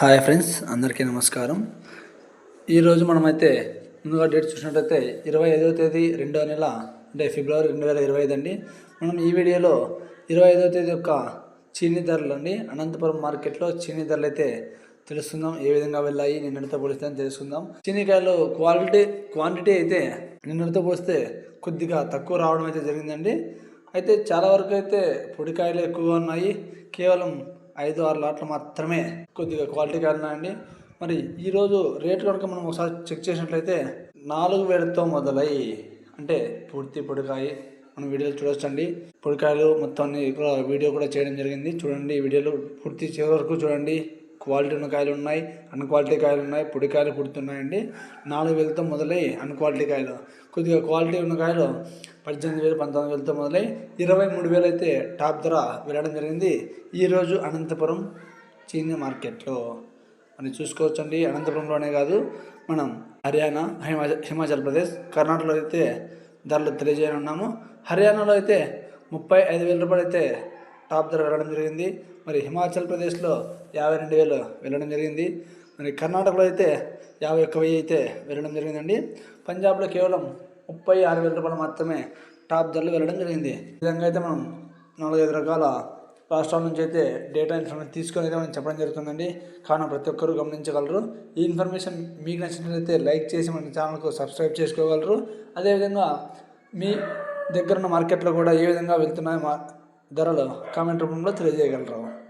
Hi friends అందరికీ నమస్కారం. ఈరోజు మనమైతే ముందుగా డేట్ చూసినట్టయితే ఇరవై ఐదవ తేదీ రెండవ నెల అంటే ఫిబ్రవరి రెండు వేల ఇరవై ఐదు అండి. మనం ఈ వీడియోలో ఇరవై ఐదవ తేదీ యొక్క చీనీ ధరలు అండి. అనంతపురం మార్కెట్లో చీనీ ధరలు అయితే తెలుసుకుందాం ఏ విధంగా వెళ్ళాయి నిన్నటితో పోలిస్తే అని తెలుసుకుందాం. చీనికాయలు క్వాలిటీ క్వాంటిటీ అయితే నిన్నటితో పోలిస్తే కొద్దిగా తక్కువ రావడం అయితే జరిగిందండి. అయితే చాలా వరకు అయితే పొడికాయలు ఎక్కువగా ఉన్నాయి. కేవలం ఐదు ఆరు లాట్లు మాత్రమే కొద్దిగా క్వాలిటీ కారణండి మరి ఈరోజు రేటు కనుక మనం ఒకసారి చెక్ చేసినట్లయితే నాలుగు వేలతో మొదలై అంటే పూర్తి పొడికాయ మనం వీడియోలు చూడొచ్చండి. పొడికాయలు మొత్తం అన్ని కూడా వీడియో కూడా చేయడం జరిగింది. చూడండి వీడియోలు పూర్తి చివరి వరకు చూడండి. క్వాలిటీ ఉన్న కాయలు ఉన్నాయి అన్ క్వాలిటీ కాయలు ఉన్నాయి పొడి కాయలు పుడుతున్నాయండి నాలుగు వేలతో మొదలై అన్ క్వాలిటీ కాయలు. కొద్దిగా క్వాలిటీ ఉన్న కాయలు పద్దెనిమిది వేలు పంతొమ్మిది వేలతో మొదలై ఇరవై మూడు వేలు అయితే టాప్ ధర వెళ్ళడం జరిగింది. ఈరోజు అనంతపురం చీనీ మార్కెట్లో మనం చూసుకోవచ్చండి. అనంతపురంలోనే కాదు మనం హర్యానా హిమాచల్ హిమాచల్ ప్రదేశ్ కర్ణాటకలో అయితే ధరలు తెలియజేయనున్నాము. హర్యానాలో అయితే ముప్పై ఐదు వేల రూపాయలు అయితే టాప్ ధర వెళ్ళడం జరిగింది. మరి హిమాచల్ ప్రదేశ్లో యాభై రెండు వేలు వెళ్ళడం జరిగింది. మరి కర్ణాటకలో అయితే యాభై ఒక్క వెయ్యి అయితే వెళ్ళడం జరిగిందండి. పంజాబ్లో కేవలం ముప్పై ఆరు వేల రూపాయలు మాత్రమే టాప్ ధరలు వెళ్ళడం జరిగింది. ఈ విధంగా అయితే మనం నాలుగైదు రకాల రాష్ట్రాల నుంచి అయితే డేటా ఇన్ఫర్మేషన్ తీసుకొని అయితే మనం చెప్పడం జరుగుతుందండి. కావున ప్రతి ఒక్కరూ గమనించగలరు. ఈ ఇన్ఫర్మేషన్ మీకు నచ్చినట్లయితే లైక్ చేసి మన ఛానల్కు సబ్స్క్రైబ్ చేసుకోగలరు. అదేవిధంగా మీ దగ్గర ఉన్న మార్కెట్లో కూడా ఏ విధంగా వెళ్తున్నాయో మా ధరలు కామెంట్ రూపంలో తెలియజేయగలరు.